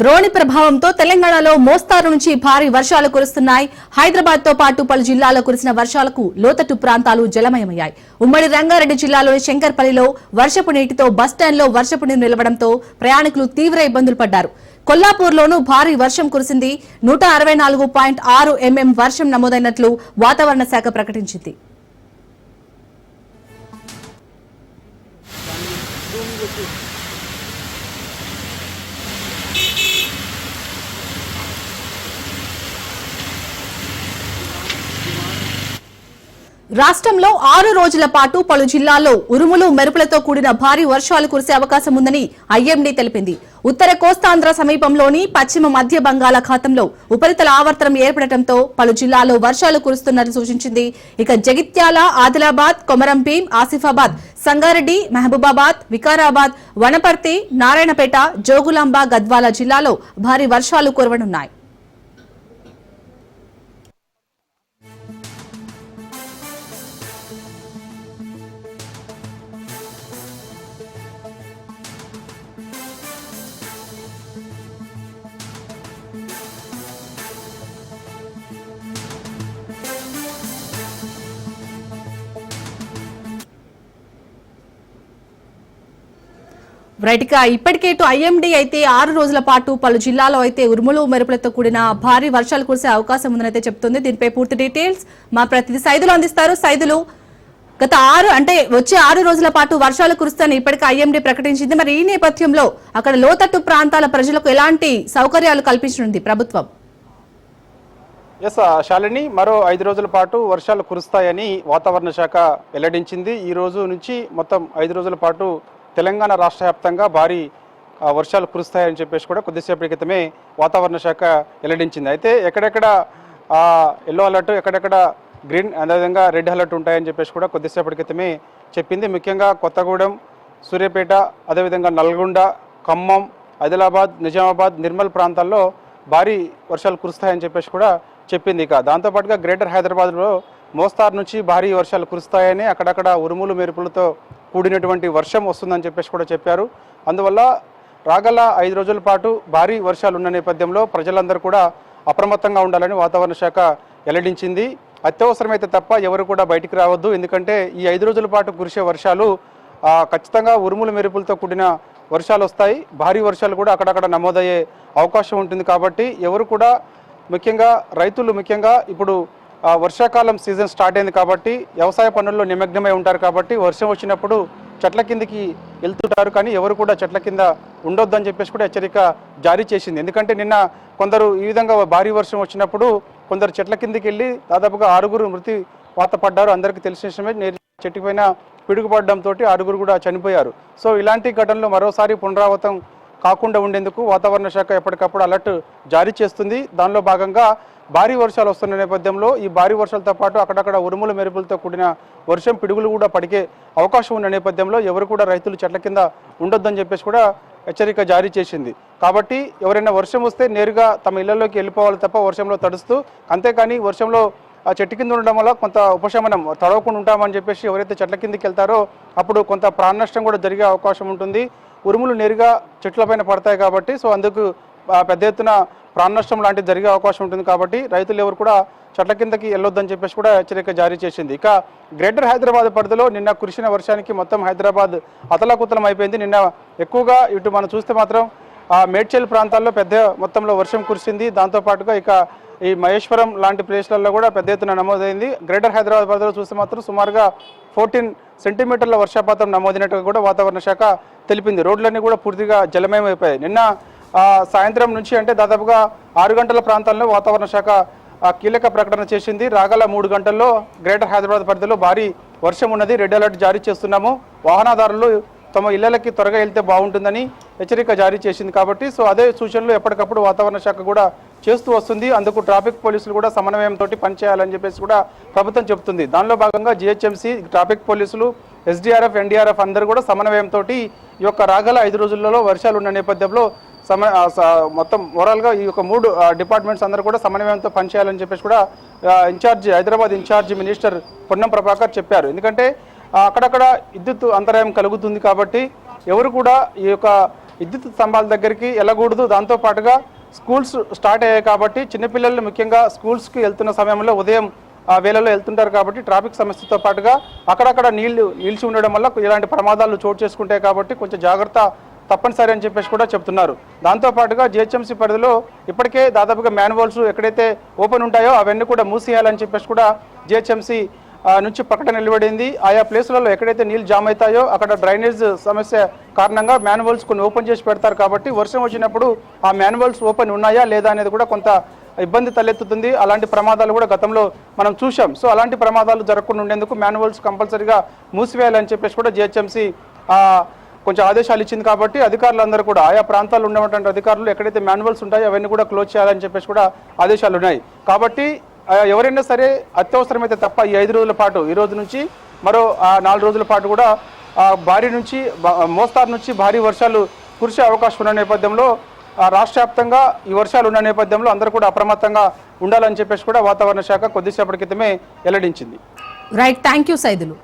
ద్రోణి ప్రభావంతో తెలంగాణలో మోస్తారు నుంచి భారీ వర్షాలు కురుస్తున్నాయి. హైదరాబాద్తో పాటు పలు జిల్లాలో కురిసిన వర్షాలకు లోతట్టు ప్రాంతాలు జలమయమయ్యాయి. ఉమ్మడి రంగారెడ్డి జిల్లాలోని శంకర్పల్లిలో వర్షపు నీటితో బస్టాండ్లో వర్షపు నీరు నిలవడంతో ప్రయాణికులు తీవ్ర ఇబ్బందులు పడ్డారు. కొల్లాపూర్లోనూ భారీ వర్షం కురిసింది. నూట అరవై నాలుగు పాయింట్ ఆరు ఎంఎం వర్షం నమోదైనట్లు వాతావరణ శాఖ ప్రకటించింది. రాష్ట్రంలో ఆరు రోజుల పాటు పలు జిల్లాల్లో ఉరుములు మెరుపులతో కూడిన భారీ వర్షాలు కురిసే అవకాశం ఉందని ఐఎండీ తెలిపింది. ఉత్తర కోస్తాంధ్ర సమీపంలోని పశ్చిమ మధ్య బంగాళాఖాతంలో ఉపరితల ఆవర్తనం ఏర్పడటంతో పలు జిల్లాల్లో వర్షాలు కురుస్తున్నట్లు సూచించింది. ఇక జగిత్యాల ఆదిలాబాద్ కొమరంభీం ఆసిఫాబాద్ సంగారెడ్డి మహబూబాబాద్ వికారాబాద్ వనపర్తి నారాయణపేట జోగులాంబ గద్వాల జిల్లాలో భారీ వర్షాలు కురవనున్నాయి. రైట్ ఇక ఇప్పటికే ఇటు ఐఎండీ అయితే ఆరు రోజుల పాటు పలు జిల్లాలో అయితే ఉరుములు మెరుపులతో కూడిన భారీ వర్షాలు కురిసే అవకాశం ఉందని అయితే చెప్తుంది. దీనిపై పూర్తి డీటెయిల్స్ మా ప్రతినిధి సైదులు అందిస్తారు. సైదులు గత ఆరు అంటే వచ్చే ఆరు రోజుల పాటు వర్షాలు కురుస్తాయని ఇప్పటికే ఐఎండీ ప్రకటించింది. మరి ఈ నేపథ్యంలో అక్కడ లోతట్టు ప్రాంతాల ప్రజలకు ఎలాంటి సౌకర్యాలు కల్పించనుంది ప్రభుత్వం? ఎస్ శాలిని మరో ఐదు రోజుల పాటు వర్షాలు కురుస్తాయని వాతావరణ శాఖ వెల్లడించింది. ఈ రోజు నుంచి మొత్తం ఐదు రోజుల పాటు తెలంగాణ రాష్ట్ర వ్యాప్తంగా భారీ ఆ, వర్షాలు కురుస్తాయని చెప్పేసి కూడా కొద్దిసేపటి క్రితమే వాతావరణ శాఖ వెల్లడించింది. అయితే ఎక్కడెక్కడ ఎల్లో అలర్ట్ ఎక్కడెక్కడ గ్రీన్ అదేవిధంగా రెడ్ అలర్ట్ ఉంటాయని చెప్పేసి కూడా కొద్దిసేపటి క్రితమే చెప్పింది. ముఖ్యంగా కొత్తగూడెం సూర్యాపేట అదేవిధంగా నల్గొండ ఖమ్మం ఆదిలాబాద్ నిజామాబాద్ నిర్మల్ ప్రాంతాల్లో భారీ వర్షాలు కురుస్తాయని చెప్పేసి కూడా చెప్పింది. ఇక దాంతోపాటుగా గ్రేటర్ హైదరాబాద్లో మోస్తారు నుంచి భారీ వర్షాలు కురుస్తాయని అక్కడక్కడ ఉరుములు మెరుపులతో కూడినటువంటి వర్షం వస్తుందని చెప్పేసి కూడా చెప్పారు. అందువల్ల రాగల ఐదు రోజుల పాటు భారీ వర్షాలు ఉన్న నేపథ్యంలో ప్రజలందరూ కూడా అప్రమత్తంగా ఉండాలని వాతావరణ శాఖ వెల్లడించింది. అత్యవసరమైతే తప్ప ఎవరు కూడా బయటికి రావద్దు. ఎందుకంటే ఈ ఐదు రోజుల పాటు కురిసే వర్షాలు ఖచ్చితంగా ఉరుములు మెరుపులతో కూడిన వర్షాలు వస్తాయి. భారీ వర్షాలు కూడా అక్కడక్కడ నమోదయ్యే అవకాశం ఉంటుంది కాబట్టి ఎవరు కూడా ముఖ్యంగా రైతులు ముఖ్యంగా ఇప్పుడు వర్షాకాలం సీజన్ స్టార్ట్ అయింది కాబట్టి వ్యవసాయ పనుల్లో నిమగ్నమై ఉంటారు కాబట్టి వర్షం వచ్చినప్పుడు చెట్ల కిందకి వెళ్తుంటారు కానీ ఎవరు కూడా చెట్ల కింద ఉండొద్దని చెప్పేసి కూడా హెచ్చరిక జారీ చేసింది. ఎందుకంటే నిన్న కొందరు ఈ విధంగా భారీ వర్షం వచ్చినప్పుడు కొందరు చెట్ల కిందకి వెళ్ళి దాదాపుగా ఆరుగురు మృతి వాత పడ్డారు. అందరికీ తెలిసిన విషయమే నేరు చెట్టు పైన పిడుగుపడడంతో ఆరుగురు కూడా చనిపోయారు. సో ఇలాంటి ఘటనలు మరోసారి పునరావృతం కాకుండా ఉండేందుకు వాతావరణ శాఖ ఎప్పటికప్పుడు అలర్ట్ జారీ చేస్తుంది. దానిలో భాగంగా భారీ వర్షాలు వస్తున్న నేపథ్యంలో ఈ భారీ వర్షాలతో పాటు అక్కడక్కడ ఉరుముల మెరుపులతో కూడిన వర్షం పిడుగులు కూడా పడికే అవకాశం ఉన్న నేపథ్యంలో ఎవరు కూడా రైతులు చెట్ల కింద ఉండొద్దని చెప్పేసి కూడా హెచ్చరిక జారీ చేసింది. కాబట్టి ఎవరైనా వర్షం వస్తే నేరుగా తమ ఇళ్ళలోకి వెళ్ళిపోవాలి తప్ప వర్షంలో తడుస్తూ అంతేకాని వర్షంలో ఆ చెట్టు కింద ఉండడం వల్ల కొంత ఉపశమనం తడవకుండా ఉంటామని చెప్పేసి ఎవరైతే చెట్ల కిందకి వెళ్తారో అప్పుడు కొంత ప్రాణ నష్టం కూడా జరిగే అవకాశం ఉంటుంది. ఉరుములు నేరుగా చెట్లపైన పడతాయి కాబట్టి సో అందుకు పెద్ద ఎత్తున ప్రాణ నష్టం లాంటిది జరిగే అవకాశం ఉంటుంది కాబట్టి రైతులు ఎవరు కూడా చెట్ల కిందకి వెళ్ళొద్దని చెప్పేసి కూడా హెచ్చరిక జారీ చేసింది. ఇక గ్రేటర్ హైదరాబాద్ పరిధిలో నిన్న కురిసిన వర్షానికి మొత్తం హైదరాబాద్ అతలాకుతలం అయిపోయింది. నిన్న ఎక్కువగా ఇటు మనం చూస్తే మాత్రం మేడ్చల్ ప్రాంతాల్లో పెద్ద మొత్తంలో వర్షం కురిసింది. దాంతోపాటుగా ఇక ఈ మహేశ్వరం లాంటి ప్లేస్లలో కూడా పెద్ద ఎత్తున నమోదైంది. గ్రేటర్ హైదరాబాద్ పరిధిలో చూస్తే మాత్రం సుమారుగా ఫోర్టీన్ సెంటీమీటర్ల వర్షపాతం నమోదైనట్టుగా కూడా వాతావరణ శాఖ తెలిపింది. రోడ్లన్నీ కూడా పూర్తిగా జలమయం అయిపోయాయి నిన్న సాయంత్రం నుంచి అంటే దాదాపుగా ఆరు గంటల ప్రాంతాల్లో వాతావరణ శాఖ కీలక ప్రకటన చేసింది. రాగల మూడు గంటల్లో గ్రేటర్ హైదరాబాద్ పరిధిలో భారీ వర్షం ఉన్నది. రెడ్ అలర్ట్ జారీ చేస్తున్నాము. వాహనదారులు తమ ఇళ్ళకి త్వరగా వెళ్తే బాగుంటుందని హెచ్చరిక జారీ చేసింది కాబట్టి సో అదే సూచనలు ఎప్పటికప్పుడు వాతావరణ శాఖ కూడా చేస్తూ వస్తుంది. అందుకు ట్రాఫిక్ పోలీసులు కూడా సమన్వయంతో పనిచేయాలని చెప్పేసి కూడా ప్రభుత్వం చెబుతుంది. దానిలో భాగంగా జిహెచ్ఎంసీ ట్రాఫిక్ పోలీసులు ఎస్డీఆర్ఎఫ్ ఎన్డీఆర్ఎఫ్ అందరూ కూడా సమన్వయంతో ఈ యొక్క రాగల ఐదు రోజులలో వర్షాలు ఉన్న నేపథ్యంలో సమ మొత్తం ఓవరాల్గా ఈ యొక్క మూడు డిపార్ట్మెంట్స్ అందరూ కూడా సమన్వయంతో పనిచేయాలని చెప్పేసి కూడా incharge Hyderabad incharge minister Ponnam Prabhakar చెప్పారు. ఎందుకంటే అక్కడక్కడ విద్యుత్ అంతరాయం కలుగుతుంది కాబట్టి ఎవరు కూడా ఈ యొక్క విద్యుత్ స్తంభాల దగ్గరికి వెళ్ళకూడదు. దాంతో పాటుగా స్కూల్స్ స్టార్ట్ అయ్యాయి కాబట్టి చిన్నపిల్లలు ముఖ్యంగా స్కూల్స్కి వెళ్తున్న సమయంలో ఉదయం ఆ వేళలో వెళ్తుంటారు కాబట్టి ట్రాఫిక్ సమస్యతో పాటుగా అక్కడక్కడ నీళ్ళు నిలిచి ఉండడం వల్ల ఇలాంటి ప్రమాదాలు చోటు చేసుకుంటాయి కాబట్టి కొంచెం జాగ్రత్త తప్పనిసరి అని చెప్పేసి కూడా చెప్తున్నారు. దాంతో పాటుగా జిహెచ్ఎంసీ పరిధిలో ఇప్పటికే దాదాపుగా మ్యాన్వోల్స్ ఎక్కడైతే ఓపెన్ ఉంటాయో అవన్నీ కూడా మూసేయాలని చెప్పేసి కూడా జిహెచ్ఎంసీ నుంచి ప్రకటన వెలువడింది. ఆయా ప్లేసులలో ఎక్కడైతే నీళ్ళు జామ్ అవుతాయో అక్కడ డ్రైనేజ్ సమస్య కారణంగా మ్యాన్వోల్స్ కొన్ని ఓపెన్ చేసి పెడతారు కాబట్టి వర్షం వచ్చినప్పుడు ఆ మ్యాన్వోల్స్ ఓపెన్ ఉన్నాయా లేదా అనేది కూడా కొంత ఇబ్బంది తలెత్తుతుంది. అలాంటి ప్రమాదాలు కూడా గతంలో మనం చూసాం సో అలాంటి ప్రమాదాలు జరగకుండా ఉండేందుకు మాన్యువల్స్ కంపల్సరీగా మూసివేయాలని చెప్పేసి కూడా జిహెచ్ఎంసీ కొంచెం ఆదేశాలు ఇచ్చింది కాబట్టి అధికారులందరూ కూడా ఆయా ప్రాంతాల్లో ఉన్నటువంటి అధికారులు ఎక్కడైతే మాన్యువల్స్ ఉంటాయో అవన్నీ కూడా క్లోజ్ చేయాలని చెప్పేసి కూడా ఆదేశాలు ఉన్నాయి. కాబట్టి ఎవరైనా సరే అత్యవసరమైతే తప్ప ఈ ఐదు రోజుల పాటు ఈ రోజు నుంచి మరో నాలుగు రోజుల పాటు కూడా భారీ నుంచి మోస్తారు నుంచి భారీ వర్షాలు కురిసే అవకాశం ఉన్న నేపథ్యంలో రాష్ట్ర వ్యాప్తంగా ఈ వర్షాలు ఉన్న నేపథ్యంలో అందరూ కూడా అప్రమత్తంగా ఉండాలని చెప్పేసి కూడా వాతావరణ శాఖ కొద్దిసేపటి క్రితమే వెల్లడించింది. Right thank you Saidulu